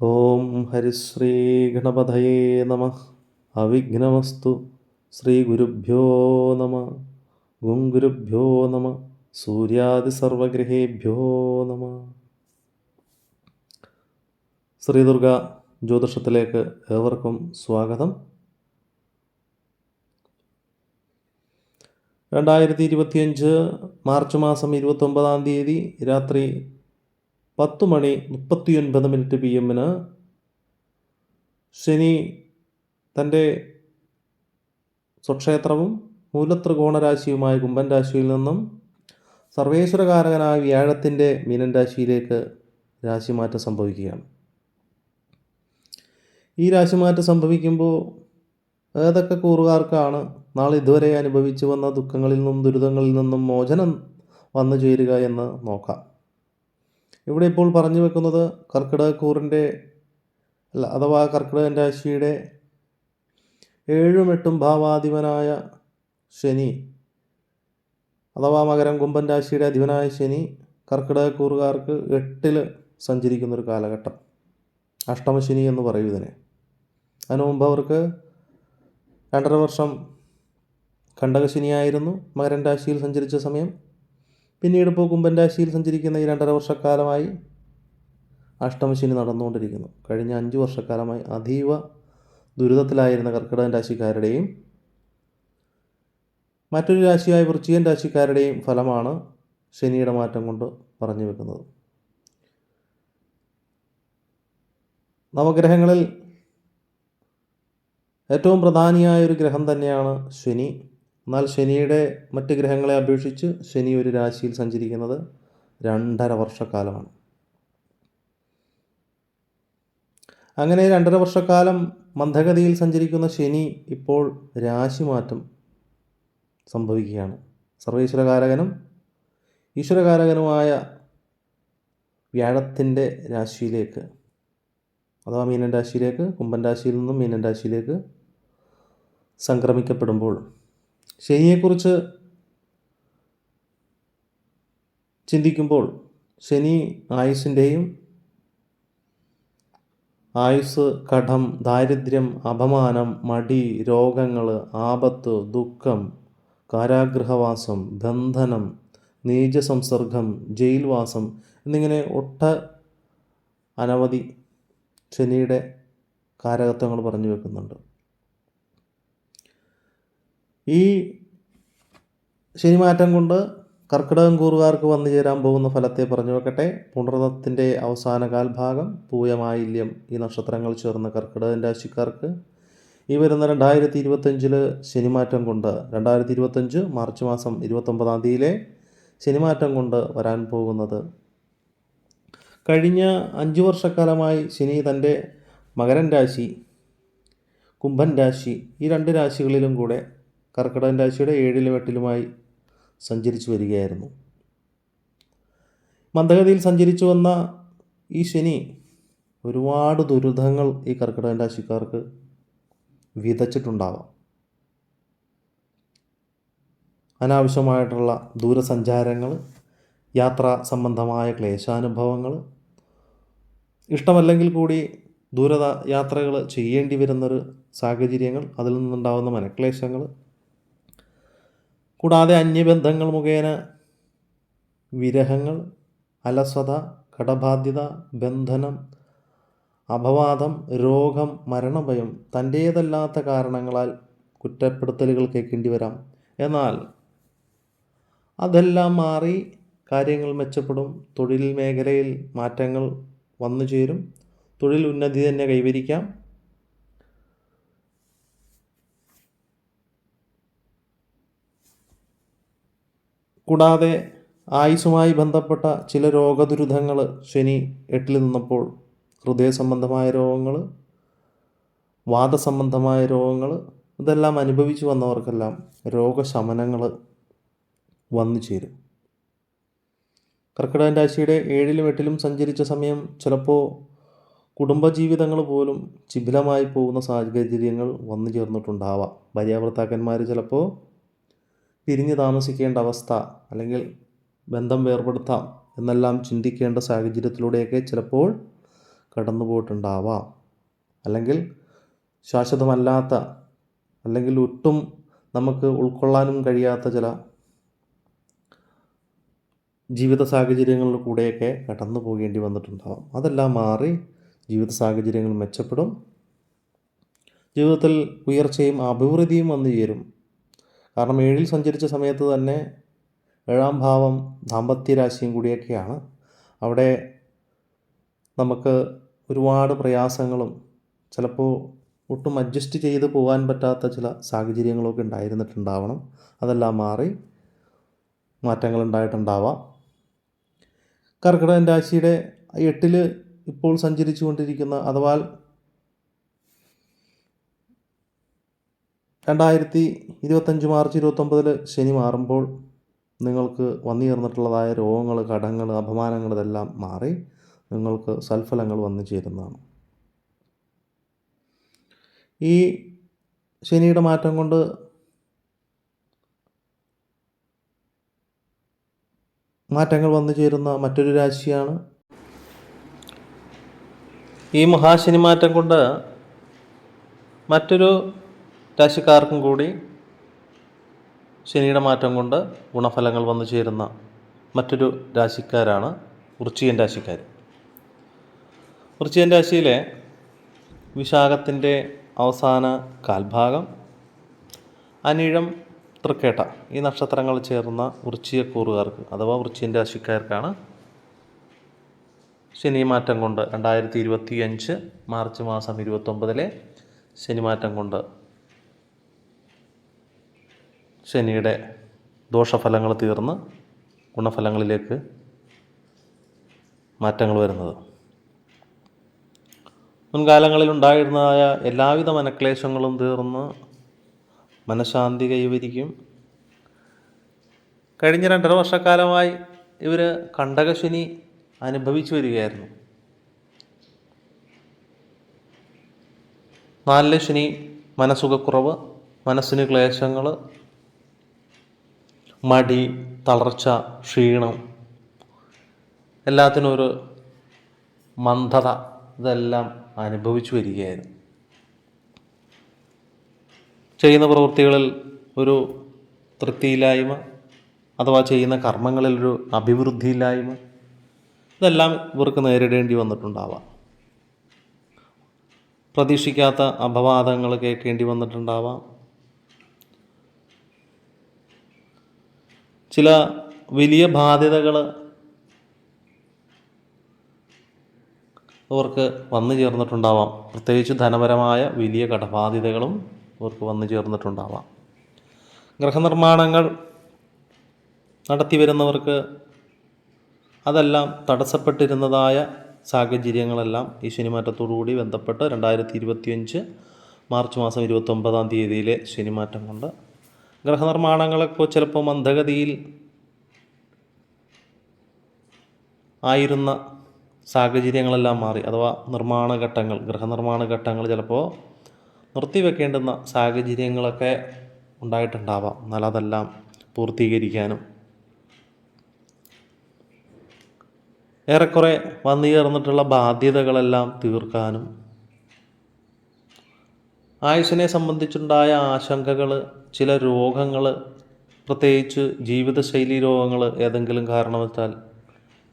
ഓം ഹരിശ്രീ ഗണപതയേ നമ. അവിഘ്നമസ്തു ശ്രീ ഗുരുഭ്യോ നമ. ഗുരുഭ്യോ നമ. സൂര്യാദിസർവഗ്രഹേഭ്യോ നമ. ശ്രീദുർഗ ജ്യോതിഷത്തിലേക്ക് ഏവർക്കും സ്വാഗതം. രണ്ടായിരത്തി ഇരുപത്തിയഞ്ച് മാർച്ച് മാസം ഇരുപത്തൊമ്പതാം തീയതി രാത്രി പത്ത് മണി മുപ്പത്തിയൊൻപത് മിനിറ്റ് പി എമ്മിന് ശനി തന്റെ സ്വക്ഷേത്രവും മൂലത്രികോണ രാശിയുമായ കുംഭൻ രാശിയിൽ നിന്നും സർവേശ്വരകാരകനായ വ്യാഴത്തിന്റെ മീനൻ രാശിയിലേക്ക് രാശിമാറ്റം സംഭവിക്കുകയാണ്. ഈ രാശിമാറ്റം സംഭവിക്കുമ്പോൾ ഏതൊക്കെ കൂറുകാർക്കാണ് നാളെ ഇതുവരെ അനുഭവിച്ചു വന്ന ദുഃഖങ്ങളിൽ നിന്നും ദുരിതങ്ങളിൽ നിന്നും മോചനം വന്നു ചേരുക എന്ന് നോക്കാം. ഇവിടെ ഇപ്പോൾ പറഞ്ഞു വെക്കുന്നത് കർക്കിടകക്കൂറിന്റെ അല്ല അഥവാ കർക്കിടകൻ രാശിയുടെ ഏഴും എട്ടും ഭാവാധിപനായ ശനി അഥവാ മകരം കുംഭൻ രാശിയുടെ അധിപനായ ശനി കർക്കിടകക്കൂറുകാർക്ക് എട്ടിൽ സഞ്ചരിക്കുന്നൊരു കാലഘട്ടം. അഷ്ടമശനി എന്ന് പറയും ഇതിനെ. അതിനു മുമ്പ് അവർക്ക് രണ്ടര വർഷം കണ്ടകശനിയായിരുന്നു മകരൻ രാശിയിൽ സഞ്ചരിച്ച സമയം. പിന്നീട് ഇപ്പോൾ കുംഭൻ രാശിയിൽ സഞ്ചരിക്കുന്ന ഈ രണ്ടര വർഷക്കാലമായി അഷ്ടമശനി നടന്നുകൊണ്ടിരിക്കുന്നു. കഴിഞ്ഞ അഞ്ച് വർഷക്കാലമായി അതീവ ദുരിതത്തിലായിരുന്ന കർക്കിടകൻ രാശിക്കാരുടെയും മറ്റൊരു രാശിയായ വൃശ്ചികൻ രാശിക്കാരുടെയും ഫലമാണ് ശനിയുടെ മാറ്റം കൊണ്ട് പറഞ്ഞു വെക്കുന്നത്. നവഗ്രഹങ്ങളിൽ ഏറ്റവും പ്രധാനിയായ ഒരു ഗ്രഹം തന്നെയാണ് ശനി. എന്നാൽ ശനിയുടെ മറ്റ് ഗ്രഹങ്ങളെ അപേക്ഷിച്ച് ശനി ഒരു രാശിയിൽ സഞ്ചരിക്കുന്നത് രണ്ടര വർഷക്കാലമാണ്. അങ്ങനെ രണ്ടര വർഷക്കാലം മന്ദഗതിയിൽ സഞ്ചരിക്കുന്ന ശനി ഇപ്പോൾ രാശിമാറ്റം സംഭവിക്കുകയാണ്. സർവേശ്വരകാരകനും ഈശ്വരകാരകനുമായ വ്യാഴത്തിന്റെ രാശിയിലേക്ക് അഥവാ മീനൻ രാശിയിലേക്ക് കുംഭൻ രാശിയിൽ നിന്നും മീനൻ രാശിയിലേക്ക് സംക്രമിക്കപ്പെടുമ്പോൾ ശനിയെക്കുറിച്ച് ചിന്തിക്കുമ്പോൾ ശനി ആയുസ്സിന്റെയും ആയുസ് കടം ദാരിദ്ര്യം അപമാനം മടി രോഗങ്ങൾ ആപത്ത് ദുഃഖം കാരാഗ്രഹവാസം ബന്ധനം നീചസംസർഗം ജയിൽവാസം എന്നിങ്ങനെ ഒട്ട അനവധി ശനിയുടെ കാരകത്വങ്ങൾ പറഞ്ഞു വെക്കുന്നുണ്ട്. ഈ ശനിമാറ്റം കൊണ്ട് കർക്കിടകം കൂറുകാർക്ക് വന്നു ചേരാൻ പോകുന്ന ഫലത്തെ പറഞ്ഞു വെക്കട്ടെ. പുണർന്നത്തിന്റെ അവസാന കാൽഭാഗം പൂയമായില്യം ഈ നക്ഷത്രങ്ങൾ ചേർന്ന കർക്കിടകൻ രാശിക്കാർക്ക്. ഈ വരുന്ന രണ്ടായിരത്തി ഇരുപത്തഞ്ചിൽ ശനിമാറ്റം കൊണ്ട് രണ്ടായിരത്തി ഇരുപത്തഞ്ച് മാർച്ച് മാസം ഇരുപത്തൊമ്പതാം തീയതിയിലെ ശനിമാറ്റം കൊണ്ട് വരാൻ പോകുന്നത്. കഴിഞ്ഞ അഞ്ച് വർഷക്കാലമായി ശനി തന്റെ മകരൻ രാശി കുംഭൻ രാശി ഈ രണ്ട് രാശികളിലും കൂടെ കർക്കിടകൻ രാശിയുടെ ഏഴിലും എട്ടിലുമായി സഞ്ചരിച്ചു വരികയായിരുന്നു. മന്ദഗതിയിൽ സഞ്ചരിച്ചു വന്ന ഈ ശനി ഒരുപാട് ദുരിതങ്ങൾ ഈ കർക്കിടകൻ രാശിക്കാർക്ക് വിതച്ചിട്ടുണ്ടാവാം. അനാവശ്യമായിട്ടുള്ള ദൂരസഞ്ചാരങ്ങൾ യാത്രാ സംബന്ധമായ ക്ലേശാനുഭവങ്ങൾ ഇഷ്ടമല്ലെങ്കിൽ കൂടി ദൂര യാത്രകൾ ചെയ്യേണ്ടി വരുന്നൊരു സാഹചര്യങ്ങൾ അതിൽ നിന്നുണ്ടാകുന്ന മനക്ലേശങ്ങൾ കൂടാതെ അന്യബന്ധങ്ങൾ മുഖേന വിരഹങ്ങൾ അലസത കടബാധ്യത ബന്ധനം അപവാദം രോഗം മരണഭയം തന്റേതല്ലാത്ത കാരണങ്ങളാൽ കുറ്റപ്പെടുത്തലുകൾ കേൾക്കേണ്ടി വരാം. എന്നാൽ അതെല്ലാം മാറി കാര്യങ്ങൾ മെച്ചപ്പെടും. തൊഴിൽ മേഖലയിൽ മാറ്റങ്ങൾ വന്നു ചേരും തൊഴിൽ ഉന്നതി തന്നെ കൈവരിക്കാം. കൂടാതെ ആയുസുമായി ബന്ധപ്പെട്ട ചില രോഗദുരിതങ്ങൾ ശനി എട്ടിൽ നിന്നപ്പോൾ ഹൃദയ സംബന്ധമായ രോഗങ്ങൾ വാദസംബന്ധമായ രോഗങ്ങൾ ഇതെല്ലാം അനുഭവിച്ചു വന്നവർക്കെല്ലാം രോഗശമനങ്ങൾ വന്നു ചേരും. കർക്കിടകൻ രാശിയുടെ ഏഴിലും എട്ടിലും സഞ്ചരിച്ച സമയം ചിലപ്പോൾ കുടുംബജീവിതങ്ങൾ പോലും ശിഥിലമായി പോകുന്ന സാഹചര്യങ്ങൾ വന്നു ചേർന്നിട്ടുണ്ടാവാം. ഭാര്യാഭർത്താക്കന്മാർ ചിലപ്പോൾ പിരിഞ്ഞ് താമസിക്കേണ്ട അവസ്ഥ അല്ലെങ്കിൽ ബന്ധം വേർപെടുത്താം എന്നെല്ലാം ചിന്തിക്കേണ്ട സാഹചര്യത്തിലൂടെയൊക്കെ ചിലപ്പോൾ കടന്നു പോയിട്ടുണ്ടാവാം അല്ലെങ്കിൽ ശാശ്വതമല്ലാത്ത അല്ലെങ്കിൽ ഒട്ടും നമുക്ക് ഉൾക്കൊള്ളാനും കഴിയാത്ത ചില ജീവിത സാഹചര്യങ്ങളിൽ കൂടെയൊക്കെ കടന്നു പോകേണ്ടി വന്നിട്ടുണ്ടാവാം. അതെല്ലാം മാറി ജീവിത സാഹചര്യങ്ങൾ മെച്ചപ്പെടും. ജീവിതത്തിൽ ഉയർച്ചയും അഭിവൃദ്ധിയും വന്നു ചേരും കാരണം ഏഴിൽ സഞ്ചരിച്ച സമയത്ത് തന്നെ ഏഴാം ഭാവം ദാമ്പത്യരാശിയും കൂടിയൊക്കെയാണ്. അവിടെ നമുക്ക് ഒരുപാട് പ്രയാസങ്ങളും ചിലപ്പോൾ ഒട്ടും അഡ്ജസ്റ്റ് ചെയ്ത് പോകാൻ പറ്റാത്ത ചില സാഹചര്യങ്ങളൊക്കെ ഉണ്ടായിരുന്നിട്ടുണ്ടാവണം. അതെല്ലാം മാറി മാറ്റങ്ങൾ ഉണ്ടായിട്ടുണ്ടാവാം. കർക്കിടകൻ രാശിയുടെ എട്ടിൽ ഇപ്പോൾ സഞ്ചരിച്ചു കൊണ്ടിരിക്കുന്ന അഥവാ രണ്ടായിരത്തി ഇരുപത്തഞ്ച് മാർച്ച് ഇരുപത്തൊമ്പതിൽ ശനി മാറുമ്പോൾ നിങ്ങൾക്ക് വന്നു ചേർന്നിട്ടുള്ളതായ രോഗങ്ങൾ കടങ്ങൾ അപമാനങ്ങൾ ഇതെല്ലാം മാറി നിങ്ങൾക്ക് സൽഫലങ്ങൾ വന്നു ചേരുന്നതാണ്. ഈ ശനിയുടെ മാറ്റം കൊണ്ട് മാറ്റങ്ങൾ വന്നു ചേരുന്ന മറ്റൊരു രാശിയാണ്. ഈ മഹാശനി മാറ്റം കൊണ്ട് മറ്റൊരു രാശിക്കാർക്കും കൂടി ശനിയുടെ മാറ്റം കൊണ്ട് ഗുണഫലങ്ങൾ വന്നു ചേരുന്ന മറ്റൊരു രാശിക്കാരാണ് വൃശ്ചികൻ രാശിക്കാർ. വൃശ്ചികൻ രാശിയിലെ വിശാഖത്തിന്റെ അവസാന കാൽഭാഗം അനിഴം തൃക്കേട്ട ഈ നക്ഷത്രങ്ങൾ ചേർന്ന വൃശ്ചികക്കൂറുകാർക്ക് അഥവാ വൃശ്ചികൻ രാശിക്കാർക്കാണ് ശനി മാറ്റം കൊണ്ട് രണ്ടായിരത്തി ഇരുപത്തി അഞ്ച് മാർച്ച് മാസം ഇരുപത്തൊമ്പതിലെ ശനിമാറ്റം കൊണ്ട് ശനിയുടെ ദോഷഫലങ്ങൾ തീർന്ന് ഗുണഫലങ്ങളിലേക്ക് മാറ്റങ്ങൾ വരുന്നത്. മുൻകാലങ്ങളിൽ ഉണ്ടായിരുന്നതായ എല്ലാവിധ മനക്ലേശങ്ങളും തീർന്ന് മനഃശാന്തി കൈവരിക്കും. കഴിഞ്ഞ രണ്ടര വർഷക്കാലമായി ഇവർ കണ്ടകശനി അനുഭവിച്ചു വരികയായിരുന്നു. നാലിലെ ശനി മനസ്സുഖക്കുറവ് മനസ്സിന് ക്ലേശങ്ങൾ മടി തളർച്ച ക്ഷീണം. എല്ലാത്തിനും ഒരു മന്ദത ഇതെല്ലാം അനുഭവിച്ചു വരികയായിരുന്നു. ചെയ്യുന്ന പ്രവൃത്തികളിൽ ഒരു തൃപ്തിയില്ലായ്മ അഥവാ ചെയ്യുന്ന കർമ്മങ്ങളിൽ ഒരു അഭിവൃദ്ധിയില്ലായ്മ ഇതെല്ലാം ഇവർക്ക് നേരിടേണ്ടി വന്നിട്ടുണ്ടാവാം. പ്രതീക്ഷിക്കാത്ത അപവാദങ്ങൾ കേൾക്കേണ്ടി വന്നിട്ടുണ്ടാവാം. ചില വലിയ ബാധ്യതകൾ അവർക്ക് വന്നു ചേർന്നിട്ടുണ്ടാവാം. പ്രത്യേകിച്ച് ധനപരമായ വലിയ കടബാധ്യതകളും അവർക്ക് വന്നു ചേർന്നിട്ടുണ്ടാവാം. ഗൃഹനിർമ്മാണങ്ങൾ നടത്തി വരുന്നവർക്ക് അതെല്ലാം തടസ്സപ്പെട്ടിരുന്നതായ സാഹചര്യങ്ങളെല്ലാം ഈ ശനിമാറ്റത്തോടുകൂടി ബന്ധപ്പെട്ട് രണ്ടായിരത്തി ഇരുപത്തിയഞ്ച് മാർച്ച് മാസം ഇരുപത്തൊമ്പതാം തീയതിയിലെ ശനിമാറ്റം കൊണ്ട് ഗൃഹനിർമ്മാണങ്ങളൊക്കെ ചിലപ്പോൾ മന്ദഗതിയിൽ ആയിരുന്ന സാഹചര്യങ്ങളെല്ലാം മാറി. അഥവാ നിർമ്മാണ ഘട്ടങ്ങൾ ഗൃഹനിർമ്മാണ ഘട്ടങ്ങൾ ചിലപ്പോൾ നിർത്തിവെക്കേണ്ടുന്ന സാഹചര്യങ്ങളൊക്കെ ഉണ്ടായിട്ടുണ്ടാവാം. എന്നാൽ അതെല്ലാം പൂർത്തീകരിക്കാനും ഏറെക്കുറെ വന്നു ചേർന്നിട്ടുള്ള ബാധ്യതകളെല്ലാം തീർക്കാനും ആയുഷിനെ സംബന്ധിച്ചുണ്ടായ ആശങ്കകൾ ചില രോഗങ്ങൾ പ്രത്യേകിച്ച് ജീവിതശൈലി രോഗങ്ങൾ ഏതെങ്കിലും കാരണവശാൽ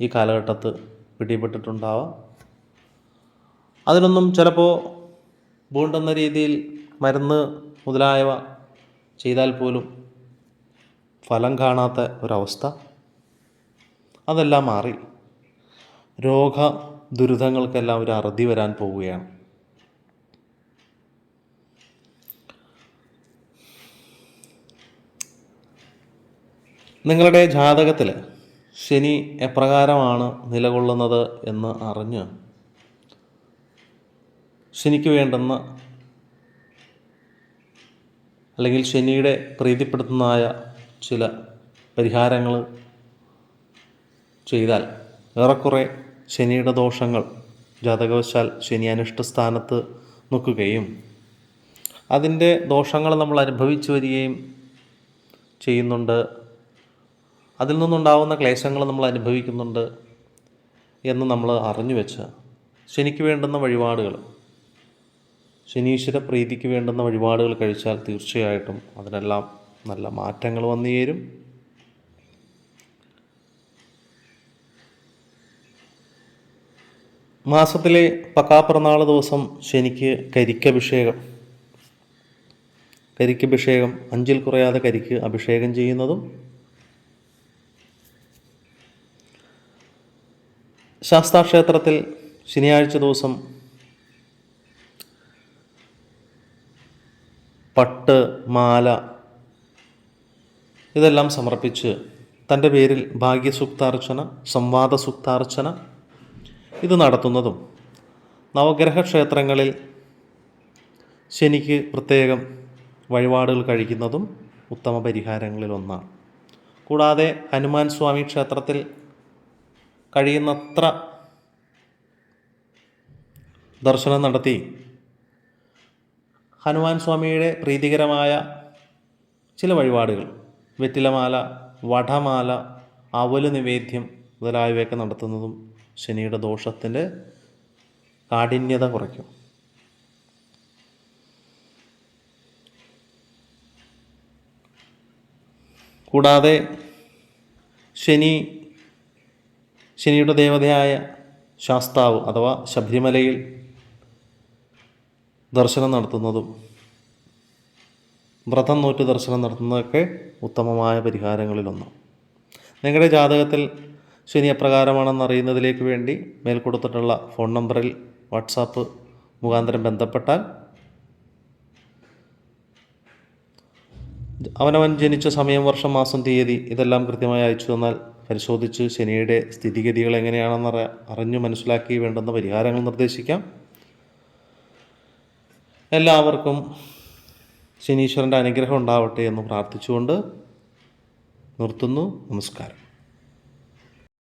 ഈ കാലഘട്ടത്ത് പിടിപെട്ടിട്ടുണ്ടാവാം. അതിനൊന്നും ചിലപ്പോൾ വേണ്ടുന്ന രീതിയിൽ മരുന്ന് മുതലായവ ചെയ്താൽ പോലും ഫലം കാണാത്ത ഒരവസ്ഥ. അതെല്ലാം മാറി. രോഗ ദുരിതങ്ങൾക്കെല്ലാം ഒരു അറുതി വരാൻ പോവുകയാണ്. നിങ്ങളുടെ ജാതകത്തിൽ ശനി എപ്രകാരമാണ് നിലകൊള്ളുന്നത് എന്ന് അറിഞ്ഞ് ശനിക്ക് വേണ്ടുന്ന അല്ലെങ്കിൽ ശനിയുടെ പ്രീതിപ്പെടുത്തുന്നതായ ചില പരിഹാരങ്ങൾ ചെയ്താൽ ഏറെക്കുറെ ശനിയുടെ ദോഷങ്ങൾ ജാതകവശാൽ ശനി അനിഷ്ട സ്ഥാനത്ത് നിൽക്കുകയും അതിന്റെ ദോഷങ്ങൾ നമ്മൾ അനുഭവിച്ചു വരികയും ചെയ്യുന്നുണ്ട്. അതിൽ നിന്നുണ്ടാകുന്ന ക്ലേശങ്ങൾ നമ്മൾ അനുഭവിക്കുന്നുണ്ട് എന്ന് നമ്മൾ അറിഞ്ഞു വെച്ച് ശനിക്ക് വേണ്ടുന്ന വഴിപാടുകൾ. ശനീശ്വര പ്രീതിക്ക് വേണ്ടുന്ന വഴിപാടുകൾ കഴിച്ചാൽ തീർച്ചയായിട്ടും അതിനെല്ലാം നല്ല മാറ്റങ്ങൾ വന്നു ചേരും. മാസത്തിലെ പക്കാപ്പിറന്നാൾ ദിവസം ശനിക്ക് കരിക്കഭിഷേകം. കരിക്കഭിഷേകം അഞ്ചിൽ കുറയാതെ കരിക്ക് അഭിഷേകം ചെയ്യുന്നതും ശാസ്താക്ഷേത്രത്തിൽ ശനിയാഴ്ച ദിവസം പട്ട് മാല ഇതെല്ലാം സമർപ്പിച്ച് തന്റെ പേരിൽ ഭാഗ്യസുക്താർച്ചന സംവാദ സൂക്താർച്ചന ഇത് നടത്തുന്നതും നവഗ്രഹ ക്ഷേത്രങ്ങളിൽ ശനിക്ക് പ്രത്യേകം വഴിപാടുകൾ കഴിക്കുന്നതും ഉത്തമ പരിഹാരങ്ങളിൽ ഒന്നാണ് കൂടാതെ ഹനുമാൻ സ്വാമി ക്ഷേത്രത്തിൽ കഴിയുന്നത്ര ദർശനം നടത്തി. ഹനുമാൻ സ്വാമിയുടെ പ്രീതികരമായ ചില വഴിപാടുകൾ. വെറ്റിലമാല വടമാല അവൽ നിവേദ്യം മുതലായവയൊക്കെ നടത്തുന്നതും ശനിയുടെ ദോഷത്തിന്റെ കാഠിന്യത കുറയ്ക്കും. കൂടാതെ ശനി ശനിയുടെ ദേവതയായ ശാസ്താവ് അഥവാ ശബരിമലയിൽ ദർശനം നടത്തുന്നതും വ്രതം നോറ്റ് ദർശനം നടത്തുന്നതൊക്കെ ഉത്തമമായ പരിഹാരങ്ങളിലൊന്ന്. നിങ്ങളുടെ ജാതകത്തിൽ ശനി എപ്രകാരമാണെന്ന് അറിയുന്നതിലേക്ക് വേണ്ടി മേൽ കൊടുത്തിട്ടുള്ള ഫോൺ നമ്പറിൽ വാട്സാപ്പ് മുഖാന്തരം ബന്ധപ്പെട്ടാൽ അവനവൻ ജനിച്ച സമയം വർഷം മാസം തീയതി ഇതെല്ലാം കൃത്യമായി അയച്ചു തന്നാൽ പരിശോധിച്ച് ശനിയുടെ സ്ഥിതിഗതികൾ എങ്ങനെയാണെന്ന് അറി അറിഞ്ഞു മനസ്സിലാക്കി വേണ്ടുന്ന പരിഹാരങ്ങൾ നിർദ്ദേശിക്കാം. എല്ലാവർക്കും ശനീശ്വരന്റെ അനുഗ്രഹം ഉണ്ടാവട്ടെ എന്ന് പ്രാർത്ഥിച്ചുകൊണ്ട് നിർത്തുന്നു. നമസ്കാരം.